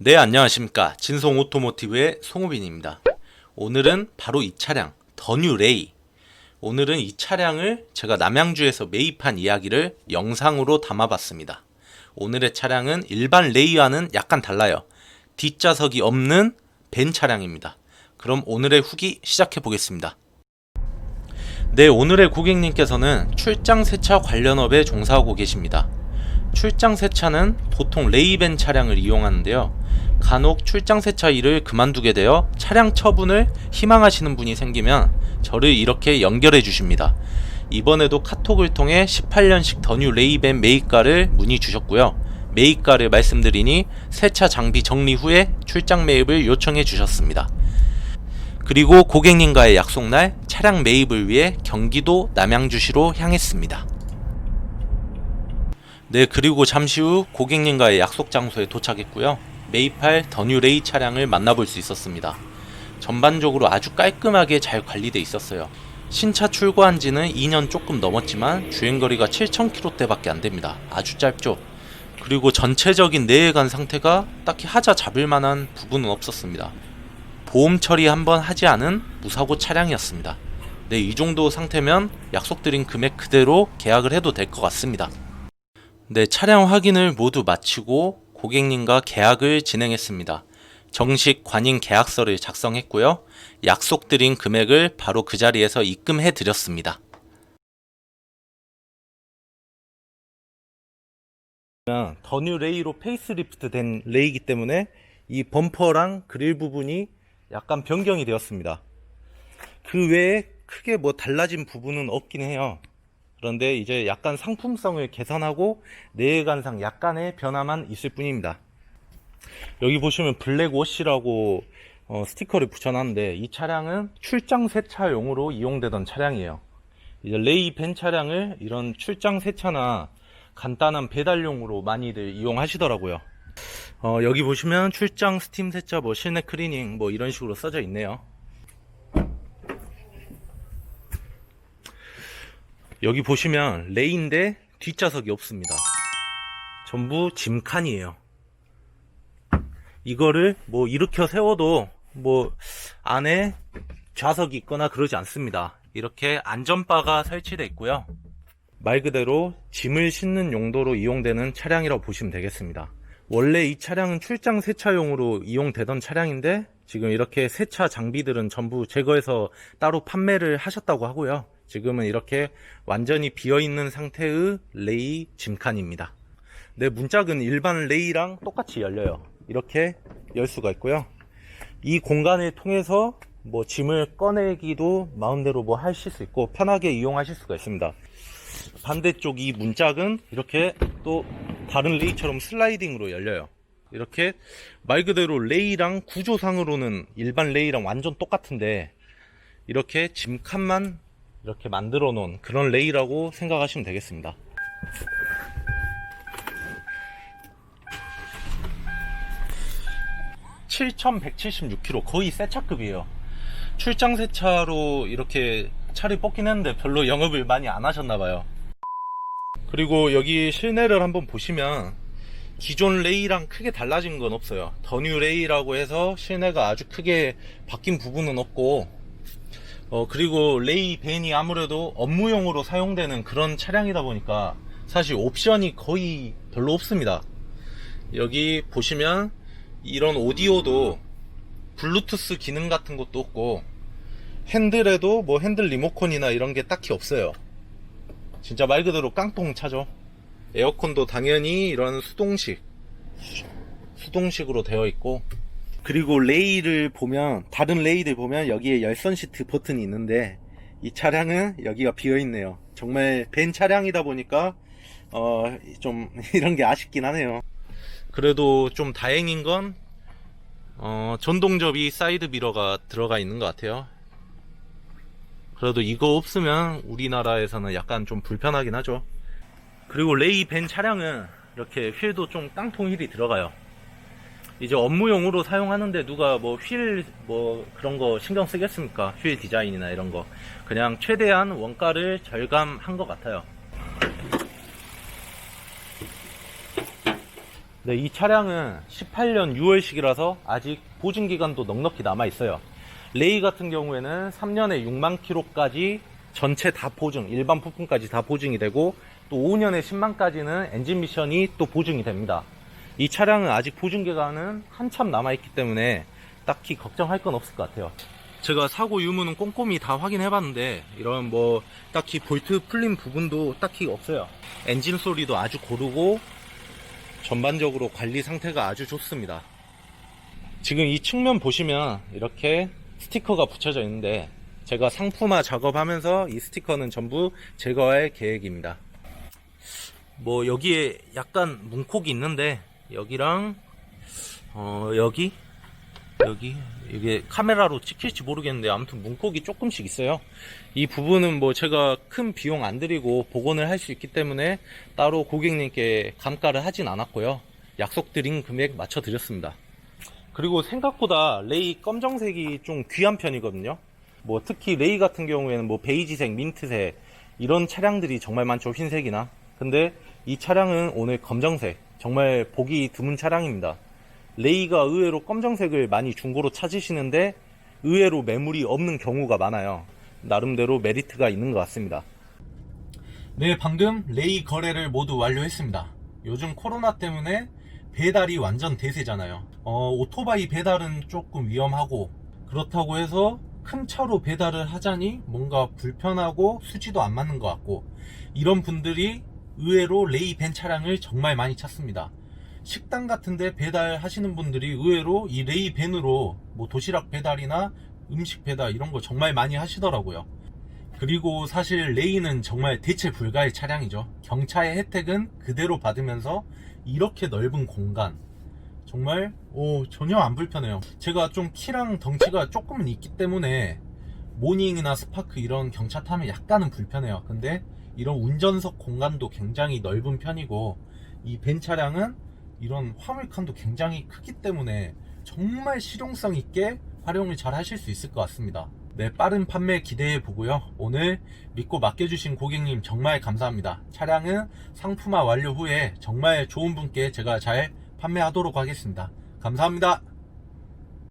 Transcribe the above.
네, 안녕하십니까. 진송 오토모티브의 송우빈입니다. 오늘은 바로 이 차량, 더뉴 레이. 오늘은 이 차량을 제가 남양주에서 매입한 이야기를 영상으로 담아봤습니다. 오늘의 차량은 일반 레이와는 약간 달라요. 뒷좌석이 없는 벤 차량입니다. 그럼 오늘의 후기 시작해 보겠습니다. 네, 오늘의 고객님께서는 출장 세차 관련 업에 종사하고 계십니다. 출장 세차는 보통 레이벤 차량을 이용하는데요. 간혹 출장 세차 일을 그만두게 되어 차량 처분을 희망하시는 분이 생기면 저를 이렇게 연결해 주십니다. 이번에도 카톡을 통해 18년식 더뉴 레이벤 매입가를 문의 주셨고요. 매입가를 말씀드리니 세차 장비 정리 후에 출장 매입을 요청해 주셨습니다. 그리고 고객님과의 약속날 차량 매입을 위해 경기도 남양주시로 향했습니다. 네, 그리고 잠시 후 고객님과의 약속 장소에 도착했고요. 매입할 더뉴 레이 차량을 만나볼 수 있었습니다. 전반적으로 아주 깔끔하게 잘 관리돼 있었어요. 신차 출고한 지는 2년 조금 넘었지만 주행거리가 7,000km대밖에 안 됩니다. 아주 짧죠. 그리고 전체적인 내외관 상태가 딱히 하자 잡을 만한 부분은 없었습니다. 보험 처리 한번 하지 않은 무사고 차량이었습니다. 네, 이 정도 상태면 약속드린 금액 그대로 계약을 해도 될 것 같습니다. 네, 차량 확인을 모두 마치고 고객님과 계약을 진행했습니다. 정식 관인 계약서를 작성했고요. 약속드린 금액을 바로 그 자리에서 입금해 드렸습니다. 더뉴 레이로 페이스리프트 된 레이기 때문에 이 범퍼랑 그릴 부분이 약간 변경이 되었습니다. 그 외에 크게 뭐 달라진 부분은 없긴 해요. 그런데 이제 약간 상품성을 개선하고 내외관상 약간의 변화만 있을 뿐입니다. 여기 보시면 블랙워시라고 어, 스티커를 붙여놨는데 이 차량은 출장 세차용으로 이용되던 차량이에요. 이제 레이 벤 차량을 이런 출장 세차나 간단한 배달용으로 많이들 이용하시더라고요. 어, 여기 보시면 출장 스팀 세차, 뭐 실내 클리닝 뭐 이런 식으로 써져 있네요. 여기 보시면 레이인데 뒷좌석이 없습니다. 전부 짐칸이에요. 이거를 뭐 일으켜 세워도 뭐 안에 좌석이 있거나 그러지 않습니다. 이렇게 안전바가 설치되어 있고요. 말 그대로 짐을 싣는 용도로 이용되는 차량이라고 보시면 되겠습니다. 원래 이 차량은 출장 세차용으로 이용되던 차량인데 지금 이렇게 세차 장비들은 전부 제거해서 따로 판매를 하셨다고 하고요. 지금은 이렇게 완전히 비어있는 상태의 레이 짐칸입니다. 네, 문짝은 일반 레이랑 똑같이 열려요. 이렇게 열 수가 있고요. 이 공간을 통해서 뭐 짐을 꺼내기도 마음대로 뭐 하실 수 있고 편하게 이용하실 수가 있습니다. 반대쪽 이 문짝은 이렇게 또 다른 레이처럼 슬라이딩으로 열려요. 이렇게 말 그대로 레이랑 구조상으로는 일반 레이랑 완전 똑같은데 이렇게 짐칸만 이렇게 만들어 놓은 그런 레이라고 생각하시면 되겠습니다. (7176km) 거의 새 차급이에요. 출장 세차로 이렇게 차를 뽑긴 했는데 별로 영업을 많이 안 하셨나봐요. 그리고 여기 실내를 한번 보시면 기존 레이랑 크게 달라진 건 없어요. 더뉴 레이라고 해서 실내가 아주 크게 바뀐 부분은 없고 어, 그리고 레이 벤이 아무래도 업무용으로 사용되는 그런 차량이다 보니까 사실 옵션이 거의 별로 없습니다. 여기 보시면 이런 오디오도 블루투스 기능 같은 것도 없고 핸들에도 뭐 핸들 리모컨이나 이런 게 딱히 없어요. 진짜 말 그대로 깡통 차죠. 에어컨도 당연히 이런 수동식 수동식으로 되어 있고 그리고 레이를 보면 다른 레이들 보면 여기에 열선 시트 버튼이 있는데 이 차량은 여기가 비어 있네요. 정말 벤 차량이다 보니까 어 좀 이런 게 아쉽긴 하네요. 그래도 좀 다행인 건 어, 전동접이 사이드 미러가 들어가 있는 것 같아요. 그래도 이거 없으면 우리나라에서는 약간 좀 불편하긴 하죠. 그리고 레이 벤 차량은 이렇게 휠도 좀 깡통 휠이 들어가요. 이제 업무용으로 사용하는데 누가 뭐 휠 뭐 그런 거 신경 쓰겠습니까? 휠 디자인이나 이런 거. 그냥 최대한 원가를 절감한 것 같아요. 네, 이 차량은 18년 6월식이라서 아직 보증 기간도 넉넉히 남아 있어요. 레이 같은 경우에는 3년에 6만 킬로까지 전체 다 보증, 일반 부품까지 다 보증이 되고 또 5년에 10만까지는 엔진 미션이 또 보증이 됩니다. 이 차량은 아직 보증 기간은 한참 남아 있기 때문에 딱히 걱정할 건 없을 것 같아요. 제가 사고 유무는 꼼꼼히 다 확인해 봤는데 이런 뭐 딱히 볼트 풀린 부분도 딱히 없어요. 엔진 소리도 아주 고르고 전반적으로 관리 상태가 아주 좋습니다. 지금 이 측면 보시면 이렇게 스티커가 붙여져 있는데 제가 상품화 작업하면서 이 스티커는 전부 제거할 계획입니다. 뭐 여기에 약간 문콕이 있는데 여기랑 어 여기 여기 이게 카메라로 찍힐지 모르겠는데 아무튼 문콕이 조금씩 있어요. 이 부분은 뭐 제가 큰 비용 안 들이고 복원을 할 수 있기 때문에 따로 고객님께 감가를 하진 않았고요. 약속드린 금액 맞춰 드렸습니다. 그리고 생각보다 레이 검정색이 좀 귀한 편이거든요. 뭐 특히 레이 같은 경우에는 뭐 베이지색, 민트색 이런 차량들이 정말 많죠. 흰색이나. 근데 이 차량은 오늘 검정색. 정말 보기 드문 차량입니다. 레이가 의외로 검정색을 많이 중고로 찾으시는데 의외로 매물이 없는 경우가 많아요. 나름대로 메리트가 있는 것 같습니다. 네, 방금 레이 거래를 모두 완료했습니다. 요즘 코로나 때문에 배달이 완전 대세잖아요. 어, 오토바이 배달은 조금 위험하고 그렇다고 해서 큰 차로 배달을 하자니 뭔가 불편하고 수지도 안 맞는 것 같고 이런 분들이 의외로 레이 벤 차량을 정말 많이 찾습니다. 식당 같은데 배달하시는 분들이 의외로 이 레이 벤으로 뭐 도시락 배달이나 음식 배달 이런 거 정말 많이 하시더라고요. 그리고 사실 레이는 정말 대체 불가의 차량이죠. 경차의 혜택은 그대로 받으면서 이렇게 넓은 공간 정말 오, 전혀 안 불편해요. 제가 좀 키랑 덩치가 조금은 있기 때문에 모닝이나 스파크 이런 경차 타면 약간은 불편해요. 근데 이런 운전석 공간도 굉장히 넓은 편이고 이 벤 차량은 이런 화물칸도 굉장히 크기 때문에 정말 실용성 있게 활용을 잘 하실 수 있을 것 같습니다. 네, 빠른 판매 기대해 보고요. 오늘 믿고 맡겨주신 고객님 정말 감사합니다. 차량은 상품화 완료 후에 정말 좋은 분께 제가 잘 판매하도록 하겠습니다. 감사합니다.